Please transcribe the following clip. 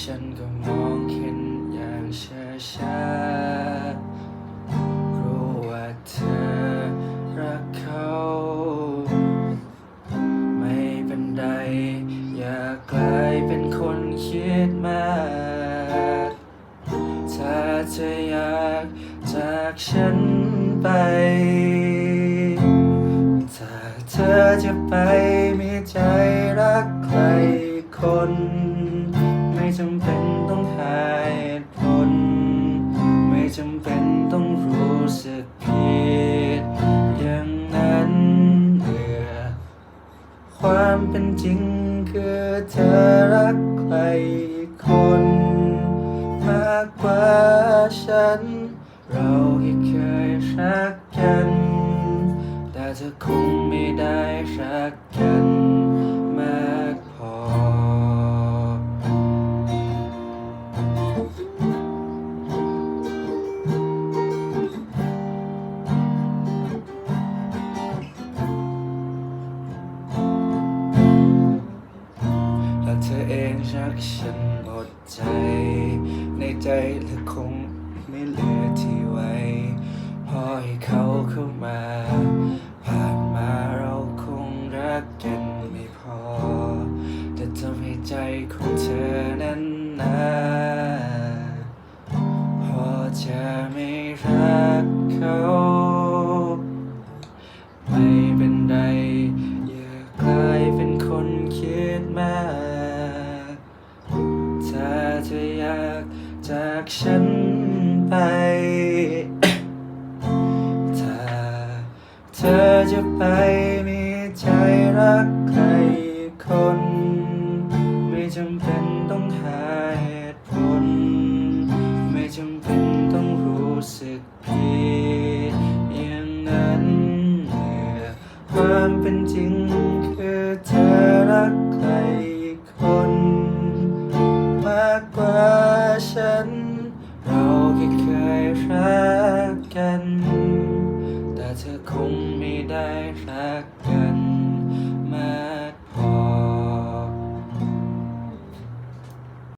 ฉันก็มองเห็นอย่างช้าช้าๆรู้ว่าเธอรักเขา ไม่เป็นไรอยากกลายเป็นคนคิดมากถ้าเธออยากจากฉันไป ถ้าเธอจะไปมีใจรักใครคน เป็นจริง คือเธอรักใครคน มากกว่าฉัน เราแค่เคยรักกัน แต่เธอคงไม่ได้ เธอเองรักฉันหมดใจ ในใจเธอคงไม่เหลือที่ไว้พอให้เขาเข้ามา ผ่านมาเราคงรักกันไม่พอ แต่ทำให้ใจของเธอนั้นนาพอจะไม่รักเขา เธออยากจากฉันไป ถ้าเธอจะไปมีใจรักใครคน ไม่จำเป็นต้องหาเหตุผล ไม่จำเป็นต้องรู้สึกผิดอย่างนั้นเมื่อความเป็นจริงคือเธอ